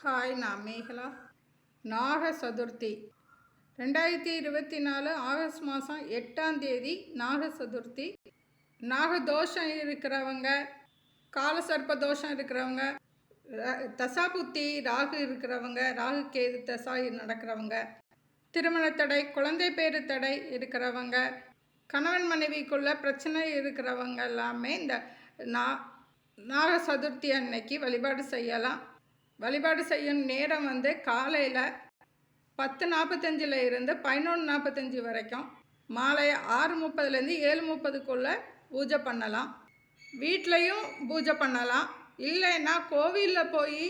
Hi நான் மேகலா. நாக சதுர்த்தி. ரெண்டாயிரத்தி இருபத்தி நாலு ஆகஸ்ட் மாதம் எட்டாம் தேதி நாக சதுர்த்தி. நாக தோஷம் இருக்கிறவங்க காலசர்ப்ப தோஷம் இருக்கிறவங்க தசாபுத்தி ராகு இருக்கிறவங்க ராகு கேது தசா நடக்கிறவங்க திருமண தடை குழந்தை பேரு தடை இருக்கிறவங்க கணவன் மனைவிக்குள்ள பிரச்சனை இருக்கிறவங்க எல்லாமே இந்த நா நாக சதுர்த்தி அன்னைக்கு வழிபாடு செய்யலாம். வழிபாடு செய்யும் நேரம் வந்து காலையில் பத்து நாற்பத்தஞ்சில் இருந்து பதினொன்று நாற்பத்தஞ்சு வரைக்கும். மாலை ஆறு முப்பதுலேருந்து ஏழு முப்பதுக்குள்ளே பூஜை பண்ணலாம். வீட்லேயும் பூஜை பண்ணலாம். இல்லைன்னா கோவிலில் போய்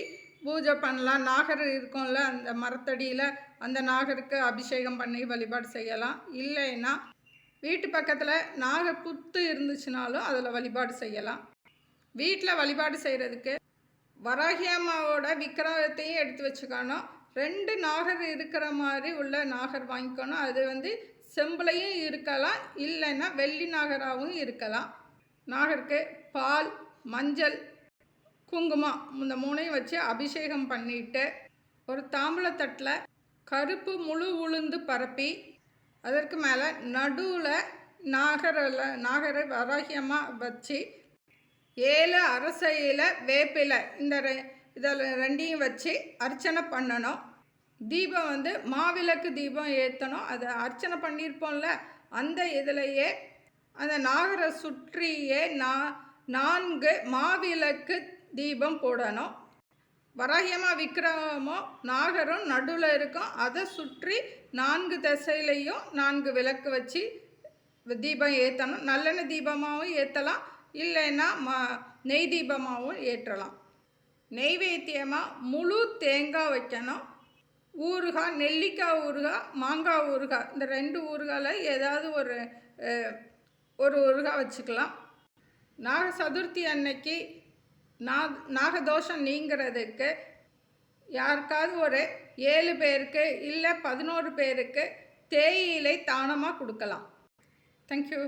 பூஜை பண்ணலாம். நாகர் இருக்கும்ல அந்த மரத்தடியில் அந்த நாகருக்கு அபிஷேகம் பண்ணி வழிபாடு செய்யலாம். இல்லைன்னா வீட்டு பக்கத்தில் நாகர் புத்து இருந்துச்சுனாலும் அதில் வழிபாடு செய்யலாம். வீட்டில் வழிபாடு செய்கிறதுக்கு வராகி அம்மாவோட விக்கிரகத்தையும் எடுத்து வச்சுக்கணும். ரெண்டு நாகர் இருக்கிற மாதிரி உள்ள நாகர் வாங்கிக்கணும். அது வந்து செம்புலையும் இருக்கலாம் இல்லைன்னா வெள்ளி நாகராகவும் இருக்கலாம். நாகருக்கு பால் மஞ்சள் குங்குமம் இந்த மூணையும் வச்சு அபிஷேகம் பண்ணிட்டு ஒரு தாம்பூலத்தட்டில் கருப்பு முழு உளுந்து பரப்பி அதற்கு மேலே நடுவில் நாகரில் நாகரை வராகியமாக வச்சு ஏழு அரசையில் வேப்பிலை. இந்த ரெ இதில் ரெண்டையும் வச்சு அர்ச்சனை பண்ணணும். தீபம் வந்து மாவிளக்கு தீபம் ஏற்றணும் அதை அர்ச்சனை பண்ணியிருப்போம்ல அந்த இதிலையே அந்த நாகரை சுற்றியே நா நான்கு மாவிளக்கு தீபம் போடணும். வராகியமா விக்கிரமோ நாகரும் நடுவில் இருக்கும். அதை சுற்றி நான்கு திசையிலையும் நான்கு விளக்கு வச்சு தீபம் ஏற்றணும் நல்லெண்ணெய் தீபமாகவும் ஏற்றலாம் இல்லைன்னா மா நெய் தீபமாகவும் ஏற்றலாம். நெய்வேத்தியமாக முழு தேங்காய் வைக்கணும். ஊறுகாய் நெல்லிக்காய் ஊறுகாய் மாங்காய் ஊறுகாய் இந்த ரெண்டு ஊறுகாயில் ஏதாவது ஒரு ஒரு ஊறுகாய் வச்சுக்கலாம். நாக சதுர்த்தி அன்னைக்கு நாக நாகதோஷம் நீங்கிறதுக்கு யாருக்காவது ஒரு ஏழு பேருக்கு இல்லை பதினோரு பேருக்கு தேயிலை தானமாக கொடுக்கலாம். தேங்க்யூ